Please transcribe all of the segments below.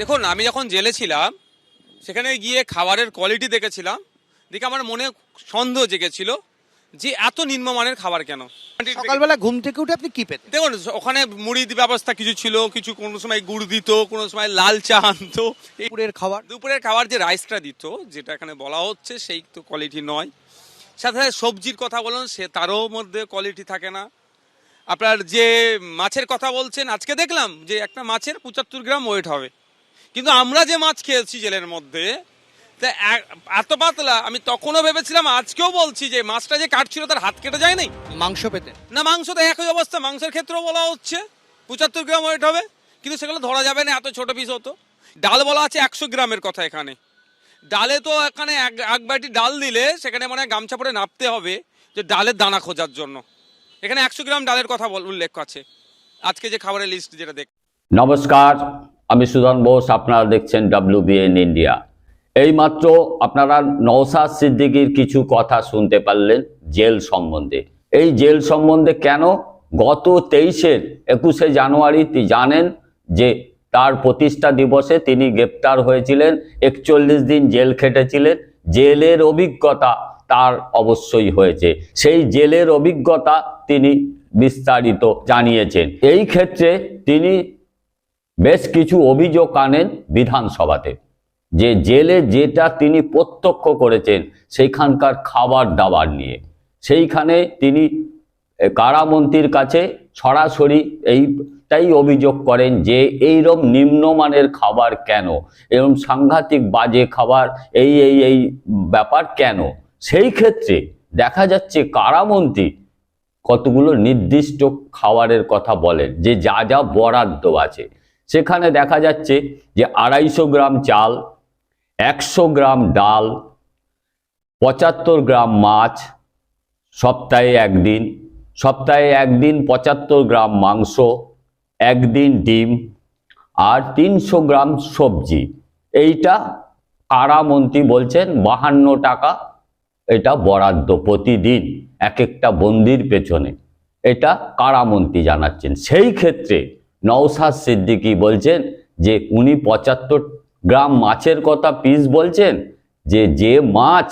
দেখুন আমি যখন জেলে ছিলাম সেখানে গিয়ে খাবারের কোয়ালিটি দেখেছিলাম। দেখে আমার মনে সন্দেহ জেগেছিল যে এত নিম্নমানের খাবার কেন? সকালবেলা ঘুম থেকে উঠে আপনি কি পেতেন? দেখুন ওখানে মুড়ি ব্যবস্থা কিছু ছিল কিছু কোনো সময় গুড় দিত কোনো সময় লাল চা আনতো। দুপুরের খাবার? দুপুরের খাবার যে রাইসটা দিত যেটা এখানে বলা হচ্ছে সেই তো কোয়ালিটি নয়। সাথে সাথে সবজির কথা বলুন সে তারও মধ্যে কোয়ালিটি থাকে না। আপনার যে মাছের কথা বলছেন আজকে দেখলাম যে একটা মাছের পঁচাত্তর গ্রাম ওয়েট হবে। কিন্তু আমরা যে মাছ খেয়েছি জেলের মধ্যে তা এত পাতলা আমি তখনও ভেবেছিলাম আজকেও বলছি যে মাছটা যে কাটছিল তার হাত কেটে যায় নাই মাংস পেতে। না মাংস তো একই অবস্থা মাংসের ক্ষেত্রেও বলা হচ্ছে পঁচাত্তর গ্রাম ওয়েট হবে কিন্তু সেগুলো ধরা যাবে না এত ছোট পিস হতো। ডাল বলা আছে একশো গ্রামের কথা এখানে। ডালে তো এখানে এক এক বাটি ডাল দিলে সেখানে মানে গামছা পরে নাপতে হবে যে ডালের দানা খোঁজার জন্য। এখানে একশো গ্রাম ডালের কথা বল- উল্লেখ আছে। আজকে যে খাবারের লিস্ট যেটা দেখ নমস্কার। আমি সুধন বোস, আপনারা দেখছেন ডাব্লিউবিএন ইন্ডিয়া এইমাত্র আপনারা নওসাদ সিদ্দিকির কিছু কথা শুনতে পারলেন জেল সম্বন্ধে। এই জেল সম্বন্ধে কেন? গত তেইশের একুশে জানুয়ারি জানেন যে তার প্রতিষ্ঠা দিবসে তিনি গ্রেপ্তার হয়েছিলেন, একচল্লিশ দিন জেল খেটেছিলেন। জেলের অভিজ্ঞতা তার অবশ্যই হয়েছে। সেই জেলের অভিজ্ঞতা তিনি বিস্তারিত জানিয়েছেন। এই ক্ষেত্রে তিনি বেশ কিছু অভিযোগ আনেন বিধানসভাতে। যে জেলে যেটা তিনি প্রত্যক্ষ করেছেন, সেইখানকার খাবার দাবার নিয়ে। সেইখানে তিনি কারামন্ত্রীর কাছে সরাসরি এইটাই অভিযোগ করেন যে, এইরকম নিম্নমানের খাবার কেন? এরকম সাংঘাতিক বাজে খাবার, এই এই এই ব্যাপার কেন? সেই ক্ষেত্রে দেখা যাচ্ছে কারামন্ত্রী কতগুলো নির্দিষ্ট খাবারের কথা বলেন, যে যা যা বরাদ্দ আছে। সেখানে দেখা যাচ্ছে যে আড়াইশো গ্রাম চাল, একশো গ্রাম ডাল, পঁচাত্তর গ্রাম মাছ, সপ্তাহে একদিন সপ্তাহে একদিন পঁচাত্তর গ্রাম মাংস, একদিন ডিম আর তিনশো গ্রাম সবজি। এইটা কারামন্ত্রী বলছেন বাহান্ন টাকা, এটা বরাদ্দ প্রতিদিন, এক একটা বন্দির পেছনে। এটা কারামন্ত্রী জানাচ্ছেন। সেই ক্ষেত্রে নওসাদ সিদ্দিকী বলছেন যে উনি পঁচাত্তর গ্রাম মাছের কথা পিস বলছেন, যে যে মাছ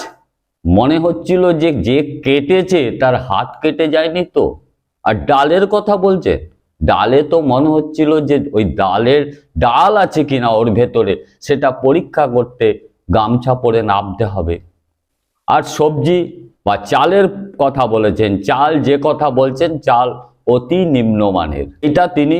মনে হচ্ছিল যে যে কেটেছে তার হাত কেটে যায়নি তো। আর ডালের কথা বলছে ডালে তো মনে হচ্ছিল যে ওই ডালের ডাল আছে কিনা ওর ভেতরে, সেটা পরীক্ষা করতে গামছা পরে নামতে হবে। আর সবজি বা চালের কথা বলেছেন, চাল যে কথা বলছেন, চাল অতি নিম্নমানের। এটা তিনি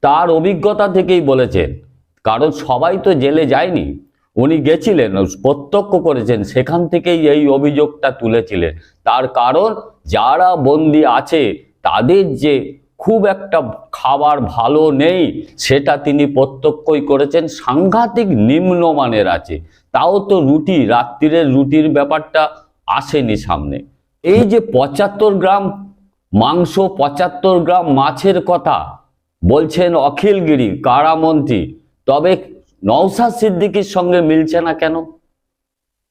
তার অভিজ্ঞতা থেকেই বলেছেন। কারণ সবাই তো জেলে যায়নি। উনি গেছিলেন, প্রত্যক্ষ করেছেন, সেখান থেকেই এই অভিযোগটা তুলেছিলেন। তার কারণ, যারা বন্দি আছে, তাদের যে খুব একটা খাবার ভালো নেই, সেটা তিনি প্রত্যক্ষই করেছেন। সাংঘাতিক নিম্নমানের আছে। তাও তো রুটি, রাত্রিরের রুটির ব্যাপারটা আসেনি সামনে। এই যে পঁচাত্তর গ্রাম মাংস, পঁচাত্তর গ্রাম মাছের কথা বলছেন অখিলগিরি কারামন্ত্রী তবে নওসাদ সিদ্দিকির সঙ্গে মিলছে না কেন?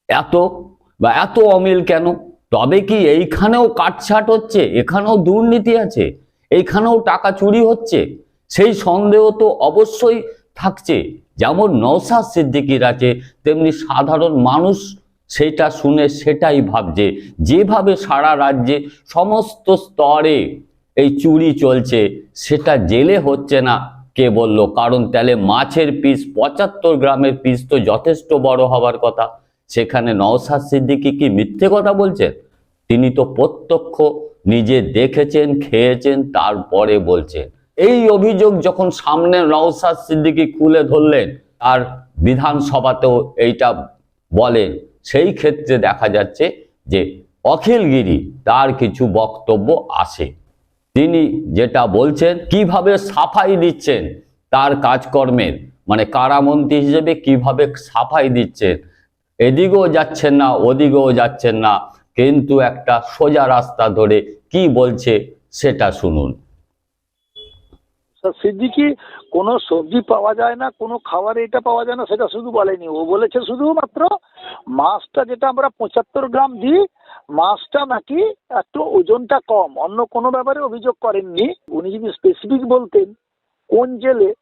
এত বা এত অমিল কেন? তবে কি এইখানেও কাটছাট হচ্ছে? এখানেও দুর্নীতি আছে? এইখানেও টাকা চুরি হচ্ছে? সেই সন্দেহ তো অবশ্যই থাকছে। যেমন নওসাদ সিদ্দিকির আছে তেমনি সাধারণ মানুষ সেটা শুনে সেটাই ভাবছে। যেভাবে সারা রাজ্যে সমস্ত স্তরে এই চুরি চলছে, সেটা জেলে হচ্ছে না, কে বলল? কারণ তাহলে মাছের পিস, পঁচাত্তর গ্রামের পিস তো যথেষ্ট বড় হবার কথা। সেখানে নওসাদ সিদ্দিকি কি মিথ্যে কথা বলছেন? তিনি তো প্রত্যক্ষ নিজে দেখেছেন, খেয়েছেন, তারপরে বলছেন। এই অভিযোগ যখন সামনে নওসাদ সিদ্দিকি খুলে ধরলেন, আর বিধানসভাতেও এইটা বলেন সেই ক্ষেত্রে দেখা যাচ্ছে যে অখিলগিরি, তার কিছু বক্তব্য আসে। তিনি যেটা বলছেন, কীভাবে সাফাই দিচ্ছেন তার কাজকর্মের মানে কারামন্ত্রী হিসেবে কীভাবে সাফাই দিচ্ছেন। এদিকেও যাচ্ছেন না, ওদিকেও যাচ্ছেন না, কিন্তু একটা সোজা রাস্তা ধরে কি বলছে সেটা শুনুন। সিদ্দিকি, কোনো সবজি পাওয়া যায় না, কোনো খাবার এটা পাওয়া যায় না, সেটা শুধু বলেনি। ও বলেছে শুধুমাত্র মাছটা যেটা আমরা পঁচাত্তর গ্রাম দিই মাছটা নাকি একটু ওজনটা কম। অন্য কোনো ব্যাপারে অভিযোগ করেননি। উনি যদি স্পেসিফিক বলতেন কোন জেলে,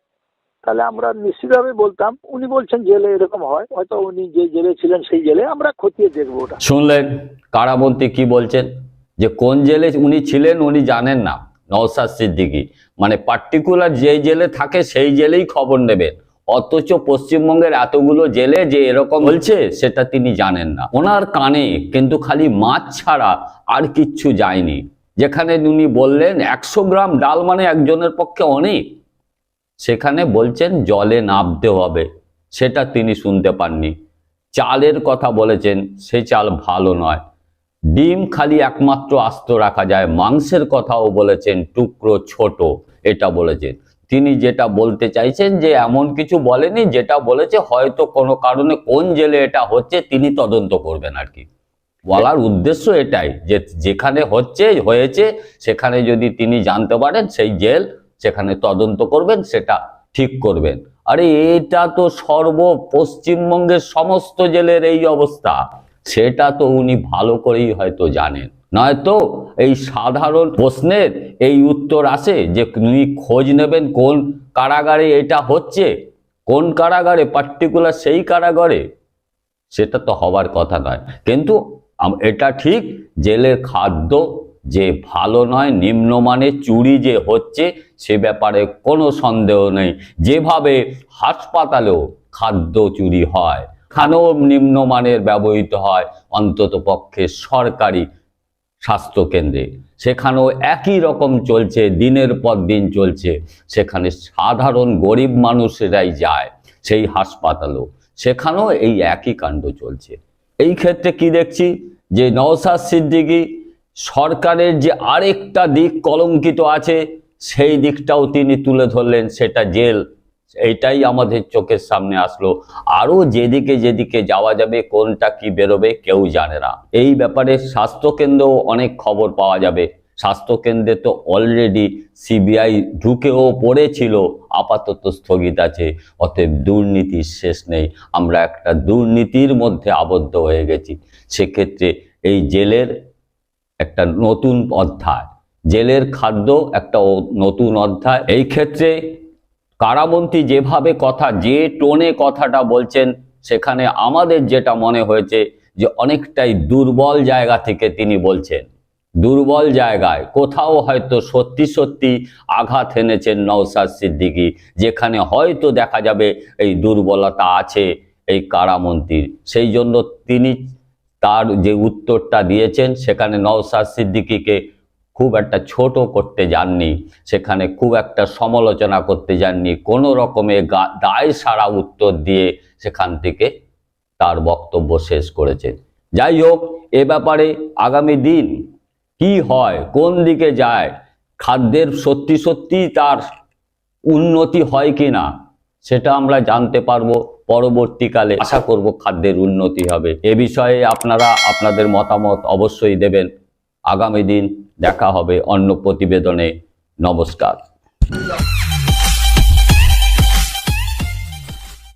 তাহলে আমরা নিশ্চিতভাবে বলতাম। উনি বলছেন জেলে এরকম হয়। হয়তো উনি যে জেলে ছিলেন সেই জেলে আমরা খতিয়ে দেখব ওটা। শুনলেন কারামন্ত্রী কি বলছেন? যে কোন জেলে উনি ছিলেন উনি জানেন না। নওসাদ সিদ্দিকি। মানে পার্টিকুলার যে জেলে থাকে সেই জেলেই খবর নেবেন। অথচ পশ্চিমবঙ্গের এতগুলো জেলে যে এরকম বলছে, সেটা তিনি জানেন না। ওনার কানে কিন্তু খালি মাছ ছাড়া আর কিচ্ছু যায়নি। যেখানে উনি বললেন, একশো গ্রাম ডাল মানে একজনের পক্ষে অনেক। সেখানে বলছেন, জলে নামতে হবে। সেটা তিনি শুনতে পাননি। চালের কথা বলেছেন, সে চাল ভালো নয়। ডিম খালি একমাত্র আস্ত রাখা যায়। মাংসের কথাও বলেছেন, টুকরো ছোট, এটা বলেছেন। তিনি যেটা বলতে চাইছেন যে এমন কিছু বলেনি, যেটা বলেছে হয়তো কোনো কারণে কোন জেলে এটা হচ্ছে তিনি তদন্ত করবেন আর কি। বলার উদ্দেশ্য এটাই যে যেখানে হচ্ছে, হয়েছে, সেখানে যদি তিনি জানতে পারেন সেই জেল সেখানে তদন্ত করবেন, সেটা ঠিক করবেন। আরে এটা তো সর্ব পশ্চিমবঙ্গের সমস্ত জেলের এই অবস্থা। সেটা তো উনি ভালো করেই হয়তো জানেন। নয়তো এই সাধারণ প্রশ্নের এই উত্তর আসে যে উনি খোঁজ নেবেন কোন কারাগারে এটা হচ্ছে, কোন কারাগারে পার্টিকুলার সেই কারাগারে, সেটা তো হবার কথা নয়। কিন্তু এটা ঠিক জেলের খাদ্য যে ভালো নয়, নিম্নমানের চুরি যে হচ্ছে, সে ব্যাপারে কোনো সন্দেহ নেই। যেভাবে হাসপাতালেও খাদ্য চুরি হয় খানেও নিম্নমানের ব্যবহৃত হয় অন্তত পক্ষে সরকারি স্বাস্থ্যকেন্দ্রে সেখানেও একই রকম চলছে, দিনের পর দিন চলছে। সেখানে সাধারণ গরিব মানুষেরাই যায় সেই হাসপাতালও। সেখানেও এই একই কাণ্ড চলছে। এই ক্ষেত্রে কি দেখছি? যে নওসাদ সিদ্দিকী সরকারের যে আরেকটা দিক কলঙ্কিত আছে, সেই দিকটাও তিনি তুলে ধরলেন, সেটা জেল। এইটাই আমাদের চোখের সামনে আসলো। আরও যেদিকে যেদিকে যাওয়া যাবে, কোনটা কি বেরোবে কেউ জানে না। এই ব্যাপারে স্বাস্থ্যকেন্দ্রেও অনেক খবর পাওয়া যাবে। স্বাস্থ্যকেন্দ্রে তো অলরেডি সিবিআই ঢুকেও পড়েছিল, আপাতত স্থগিত আছে। অতএব দুর্নীতির শেষ নেই। আমরা একটা দুর্নীতির মধ্যে আবদ্ধ হয়ে গেছি। সেক্ষেত্রে এই জেলের একটা নতুন অধ্যায়, জেলের খাদ্য একটা নতুন অধ্যায়। এই ক্ষেত্রে কারামন্ত্রী যেভাবে কথা, যে টোনে কথাটা বলছেন, সেখানে আমাদের যেটা মনে হয়েছে যে অনেকটাই দুর্বল জায়গা থেকে তিনি বলছেন। দুর্বল জায়গায় কোথাও হয়তো সত্যি সত্যি আঘাত এনেছেন নওসাদ সিদ্দিকী, যেখানে হয়তো দেখা যাবে এই দুর্বলতা আছে এই কারামন্ত্রীর। সেই জন্য তিনি তার যে উত্তরটা দিয়েছেন, সেখানে নওসাদ সিদ্দিকীকে খুব একটা ছোট করতে যাননি, সেখানে খুব একটা সমালোচনা করতে যাননি, কোনো রকমে দায় সারা উত্তর দিয়ে সেখান থেকে তার বক্তব্য শেষ করেছেন। যাই হোক, এ ব্যাপারে আগামী দিন কি হয়, কোন দিকে যায়, খাদ্যের সত্যি সত্যি তার উন্নতি হয় কি না, সেটা আমরা জানতে পারব পরবর্তীকালে। আশা করব খাদ্যের উন্নতি হবে। এ বিষয়ে আপনারা, আপনাদের মতামত অবশ্যই দেবেন। আগামী দিন দেখা হবে অন্য প্রতিবেদনে। নমস্কার।